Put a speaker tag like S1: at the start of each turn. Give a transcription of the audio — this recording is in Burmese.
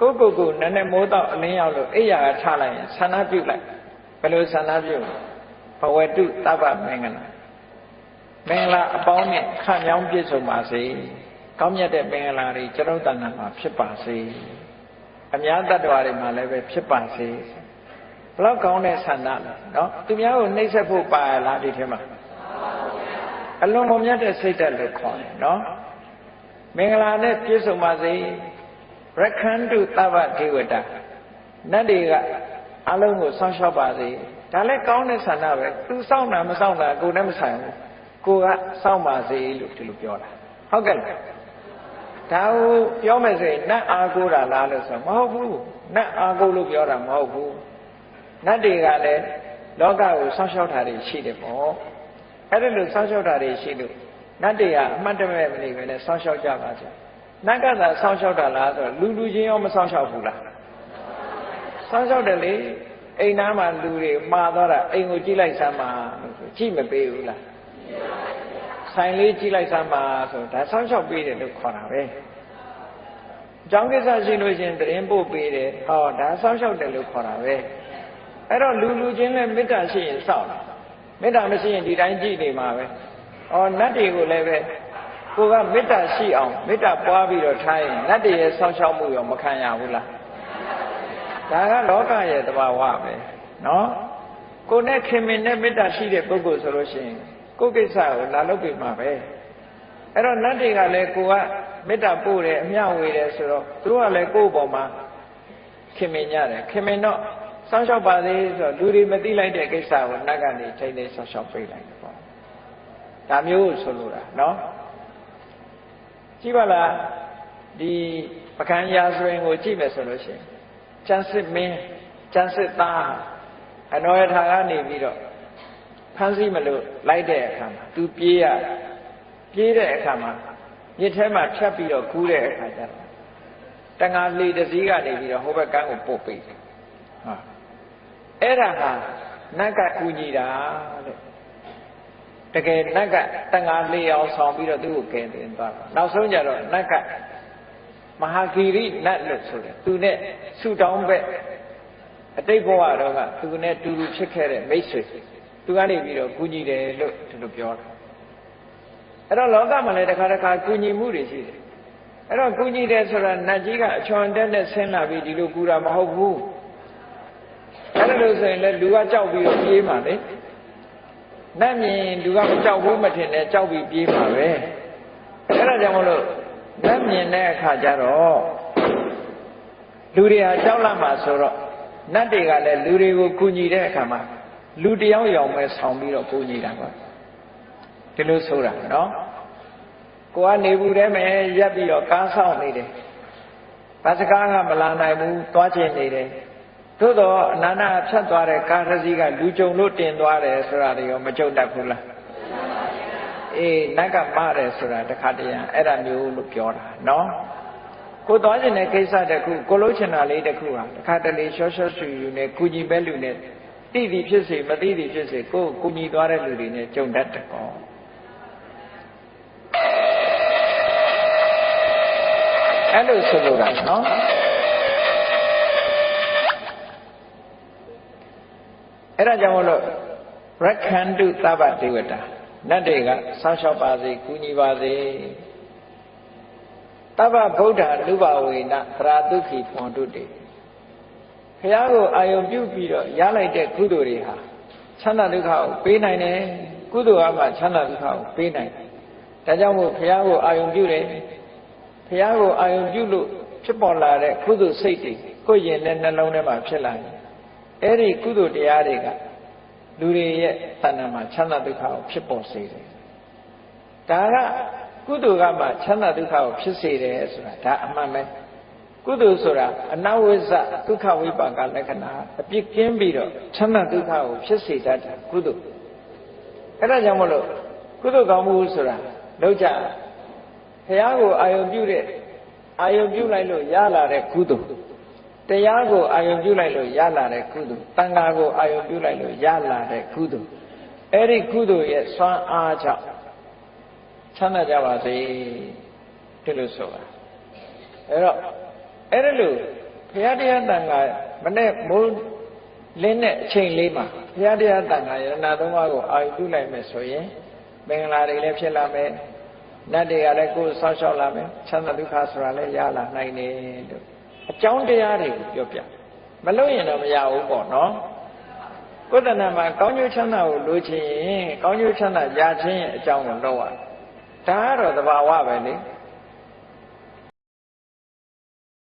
S1: ကိုကိုကိုနည်းနည်းမိုးတော့အလင်းရောက်လို့အိယာကထလိုက်ရင်ဆန္ဒပြုလိုက်ဘယ်လိုဆန္ဒပြုဘဝတုတပ္ပမင်္ဂလာမင်္ဂလာအပေါင်းနဲ့ခံမြောင်းပြည့်စုံပါစေကောင်းမြတ်တဲ့မင်္ဂလာတွေကျွန်တော်တဏ္ဍာမှာဖြစ်ပါစေအများတ attva တွေမှာလည်းပဲဖြစ်ပါစေဘလောက်ကောင်းတဲ့ဆန္ဒလဲနော်သူများကိုနှိမ့်ဆက်ဖို့ပါလားဒီထဲမှာအလွန်မမြတ်တဲ့စိတ်ဓာတ်လို့ခေါ်တယ်နော်မင်္ဂလာနဲ့ပြည့်စုံပါစေ ရခန္တုသဗ္ဗဒေဝတာနတ်တွေကအလုံးကိုဆောင်းလျှောက်ပါစေဒါလည်းကောင်းတဲ့ဆန္ဒပဲသူစောင့်တာမစောင့်တာကိုယ်နဲ့မဆိုင်ဘူးကိုကစောင့်ပါစေလို့ဒီလိုပြောတာဟုတ်ကဲ့လားဒါကိုပြောမယ်ဆိုရင်နတ်အားကိုးတာလားလို့ဆိုမဟုတ်ဘူးနတ်အားကိုးလို့ပြောတာမဟုတ်ဘူးနတ်တွေကလည်းလောကကိုဆောင်းလျှောက်တာတွေရှိတယ်ပေါ့အဲ့ဒါလို့ဆောင်းလျှောက်တာတွေရှိလို့နတ်တွေကအမှတ်တမဲ့မနေပဲနဲ့ဆောင်းလျှောက်ကြပါစေ နတ်ကသာဆောင်းလျှောက်တာလားဆိုတော့လူလူချင်းရောမဆောင်းလျှောက်ဘူးလားဆောင်းလျှောက်တယ်လေအိမ်သားမှာလူတွေမှာသွားတာအိမ်ကိုကြည့်လိုက်စမ်းပါကြည့်မပေးဘူးလားဆိုင်လေးကြည့်လိုက်စမ်းပါဆိုဒါဆောင်းလျှောက်ပေးတယ်လို့ခေါ်တာပဲအကြောင်းကိစ္စရှိလို့ရှင်တရင်ပို့ပေးတယ်ဟောဒါဆောင်းလျှောက်တယ်လို့ခေါ်တာပဲအဲ့တော့လူလူချင်းနဲ့မေတ္တာရှိရင်စောင့်မေတ္တာမရှိရင်ဒီတိုင်းကြည့်နေမှာပဲဩနတ်တွေကိုလည်းပဲ ကိုကမေတ္တာရှိအောင်မေတ္တာပွားပြီးတော့ထားရင်နတ်တွေရဲ့ဆောင်းရှောက်မှုရောမခံရဘူးလားဒါကလောကရဲ့သဘာဝပဲနော်ကိုနဲ့ခင်မင်နဲ့မေတ္တာရှိတဲ့ပုဂ္ဂိုလ်ဆိုလို့ရှိရင်ကိုယ်ကိစ္စကိုလာလုပ်ပြမှာပဲအဲ့တော့နတ်တွေကလည်းကိုကမေတ္တာပို့တယ်အမျှဝေတယ်ဆိုတော့သူတို့ကလည်းကိုယ့်ဘောမှာခင်မင်ကြတယ်ခင်မင်တော့စောင့်ရှောက်ပါသေးဆိုတော့လူတွေမသိလိုက်တဲ့ကိစ္စကိုနတ်ကနေထိမ့်သိစောင့်ရှောက်ပေးလိုက်တယ်ပေါ့ဒါမျိုးဆိုလိုတာနော် ကြည့်ပါလားဒီပကံရာဇဝင်ကိုကြည့်မယ်ဆိုလို့ရှိရင်ကျန်စစ်မင်းကျန်စစ်သားအနောယထာကနေပြီးတော့ဖမ်းဆီးမလို့လိုက်တဲ့အခါမှာသူပြေးရပြေးတဲ့အခါမှာမြစ်ထဲမှာဖြတ်ပြီးတော့ကူးတဲ့အခါကျတော့တန်ငါလေတစည်းကနေပြီးတော့ဟိုဘက်ကန်းကိုပို့ပေးတယ်ဟာအဲ့ဒါဟာနတ်ကကူညီတာတဲ့ တကယ်နတ်ကတန်ငါလေအောင်ဆောင်ပြီးတော့သူ့ကိုကယ်တင်သွားတာနောက်ဆုံးကျတော့နတ်ကမဟာဂီရိနတ်လို့ဆိုတယ်သူနဲ့ဆူတောင်းဘက်အတိတ်ဘဝတော့ကသူနဲ့တူတူဖြစ်ခဲ့တဲ့မိတ်ဆွေသူကနေပြီးတော့ကူညီတယ်လို့သူတို့ပြောတာအဲ့တော့လောကမှာလည်းတစ်ခါတစ်ခါကူညီမှုတွေရှိတယ်အဲ့တော့ကူညီတယ်ဆိုတာနတ်ကြီးကအချွန်တက်နဲ့ဆင်းလာပြီးဒီလိုကူတာမဟုတ်ဘူးအဲ့လိုဆိုရင်လည်းလူကကြောက်ပြီးတော့ပြေးမှာလေ နတ်မြင်လူကမကြောက်ဘူးမထင်နဲ့ကြောက်ပြီးပြေးမှာပဲအဲ့ဒါကြောင့်မလို့နတ်မြင်တဲ့အခါကျတော့လူတွေဟာကြောက်လာမှာဆိုတော့နတ်တွေကလည်းလူတွေကိုကူညီတဲ့အခါမှာလူတယောက်ယောင်ပဲဆောင်ပြီးတော့ကူညီတာပါဒီလိုဆိုတာနော်ကိုကနေဘူးထဲမှာရက်ပြီးတော့ကားဆောင်နေတယ်ဘာစကားကမလာနိုင်ဘူးသွားချင်နေတယ် သို့တော့အနန္တဖြတ်သွားတဲ့ကားတစ်စီးကလူကြုံလို့တင်သွားတယ်ဆိုတာတွေရောမကြုံတတ်ဘူးလားအေးနတ်ကမတယ်ဆိုတာတခါတည်းအဲ့ဒါမျိုးလို့ပြောတာနော်ကိုသွားခြင်းတဲ့ကိစ္စတခုကိုလုံးချင်တာလေးတခုဟာတခါတလေရှော့ရှော့ဆူယူနဲ့ကုညီပဲလူနဲ့သိသည်ဖြစ်စေမသိသည်ဖြစ်စေကိုယ်ကုညီသွားတဲ့လူတွေနဲ့ကြုံတတ်တယ်ကောအဲ့လိုဆိုလိုတာနော် အဲ့ဒါကြောင့်မလို့ရခန္တုသဗ္ဗဒေဝတာနတ်တွေကဆောင်းလျှောက်ပါစေကူညီပါစေတဗ္ဗဗုဒ္ဓလူဘဝေနသရာတုခိဖွန်တုတေဘုရားကိုအာယုံပြုပြီးတော့ရလိုက်တဲ့ကုသိုလ်တွေဟာချမ်းသာဒုက္ခကိုပေးနိုင်တယ်ကုသိုလ်အမှချမ်းသာဒုက္ခကိုပေးနိုင်တယ်ဒါကြောင့်မို့ဘုရားကိုအာယုံပြုတယ်ဘုရားကိုအာယုံပြုလို့ဖြစ်ပေါ်လာတဲ့ကုသိုလ်စိတ်တွေကိုယ်ရင်နဲ့နှလုံးထဲမှာဖြစ်လာတယ် အဲ့ဒီကုသိုလ်တရားတွေကလူတွေရဲ့တဏ္ဍာမှာချမ်းသာဒုက္ခကိုဖြစ်ပေါ်စေတယ်ဒါကကုသိုလ်ကမှချမ်းသာဒုက္ခကိုဖြစ်စေတယ်ဆိုတာဒါအမှန်ပဲကုသိုလ်ဆိုတာအနဝိဇ္ဇဒုက္ခဝိပါကလက္ခဏာအပြစ်ကင်းပြီးတော့ချမ်းသာဒုက္ခကိုဖြစ်စေတတ်တာကုသိုလ်အဲ့ဒါကြောင့်မလို့ကုသိုလ်ကောင်းမှုဆိုတာလောက်ကြဘုရားကိုအာယုံပြုတဲ့အာယုံပြုလိုက်လို့ရလာတဲ့ကုသိုလ် တရားကိုအာယုံပြုလိုက်လို့ရလာတဲ့ကုသိုလ်တန်ခါကိုအာယုံပြုလိုက်လို့ရလာတဲ့ကုသိုလ်အဲ့ဒီကုသိုလ်ရဲ့စွမ်းအားကြောင့်ချမ်းသာကြပါစေဒီလိုဆိုတာအဲ့တော့အဲ့ဒါလို့ဘုရားတရားတန်ခါမနဲ့မိုးလင်းတဲ့အချိန်လေးမှာဘုရားတရားတန်ခါယရဏသုံးပါးကိုအာရုံပြုလိုက်မယ်ဆိုရင်မင်္ဂလာတွေလည်းဖြစ်လာမယ်နတ်တွေကလည်းကိုယ်ဆောက်ရှောက်လာမယ်ချမ်းသာဒုက္ခဆိုတာလည်းရလာနိုင်တယ်လို့ အကြောင်းတရားတွေကိုပြောပြမလို့ရင်တော့မရဘူးပေါ့နော်ကိုယ်တဏ္ဍာမှာကောင်းကျိုးချမ်းသာကိုလိုချင်ရင်ကောင်းကျိုးချမ်းသာရခြင်းရဲ့အကြောင်းကိုလုပ်ရဒါကတော့သဘာဝပဲလေ